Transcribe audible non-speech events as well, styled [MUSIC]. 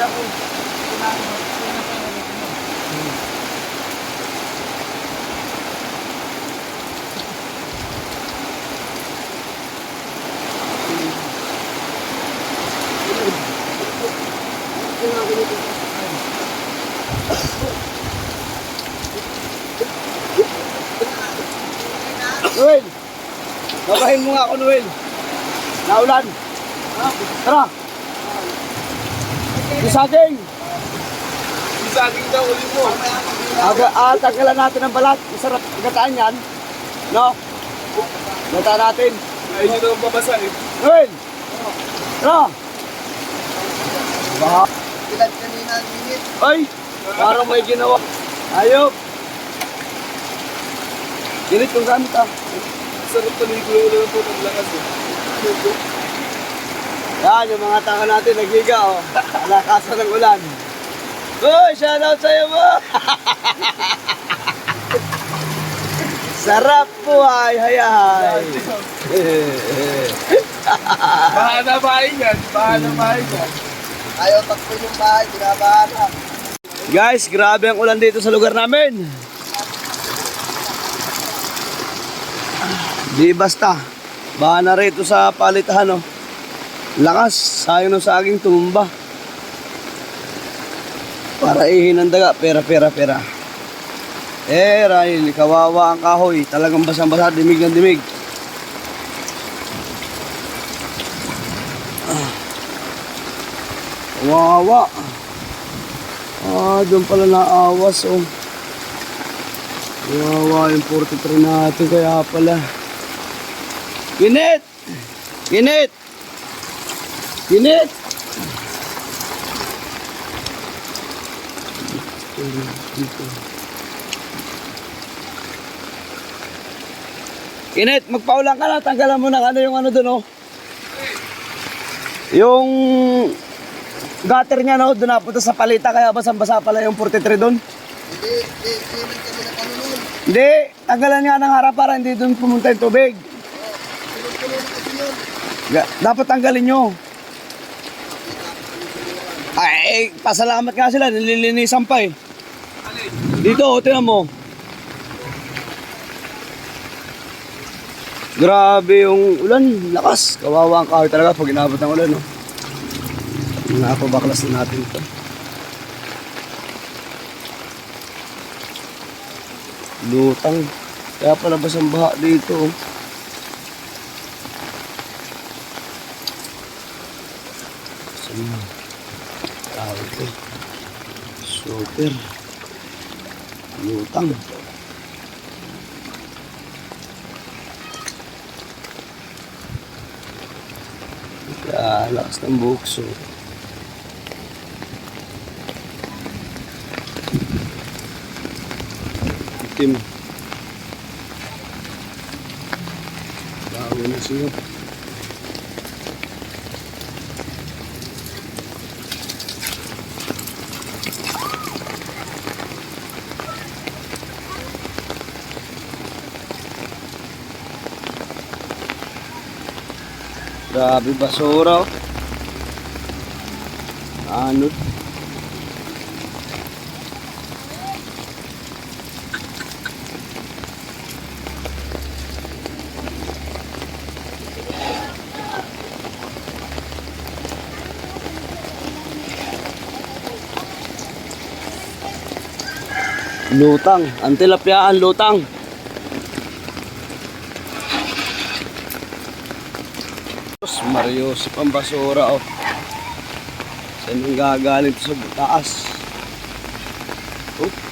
Mo, kailangan mo. Noel! Babahin mo nga ako, Noel. Naulan. Tara. Yung saging. Yung saging daw, uli mo. Aga, ah, tanggalan natin ang balat. Masarap gataan yan. No? Gataan natin. Ayun nyo naman babasa eh. Noel! Tara. Baha. Ilan kanina ang minute? Ay! Parang may ginawa. Ayop! Ginit yung gamit ah. Sarap tuloy ko yung ulan po ng lakas eh. Yan, yung mga tanga natin nagiga oh. Alakasan ng ulan. Uy, shoutout sa'yo mo! [LAUGHS] Sarap po ay hayay. [LAUGHS] Baha na bahay yan. Baha na bahay yan. Ayaw takbo yung bahay, binabahan na. Guys, grabe ang ulan dito sa lugar namin. Di basta. Baha na rito sa palitahan, oh. Lakas, sayang ng saging tumumba. Para ihin daga, pera, pera, pera. Eh, Rahil, kawawa ang kahoy. Talagang basang-basa, dimig ng dimig. Ah. Kawawa. Ah, doon pala naawas, oh. Kawawa yung 43 natin, kaya pala. Kinit! Kinit! Kinit! Kinit, magpaulan ka na. Tanggalan mo ng ano yung ano doon, oh. Yung gutter niya, no, doon napunta sa palita, kaya basang-basa pala yung 43 doon. Hindi, hindi, hindi kami napanunod. Hindi, tanggalan nga ng harap para hindi doon pumunta yung tubig. Na Dapat tanggalin nyo. Ay, pasalamat nga sila, nililinisan pa eh. Dito, oh, tingnan mo. Grabe yung ulan, lakas. Kawawa ang kahoy talaga pag inabot ng ulan, no? Nakapabaklas na natin ito. Lutang. Kaya palabas ang baha dito, oh. Na? Tawag ko. Super. Lutang. Kaya lakas ng bukso. Itim. Bago na siya. Grabe basura. oh. Ano? Lutang. Ang tilapyaan, lutang. Mario, si pambasura oh. Saan yung gagaling sa taas? Oh.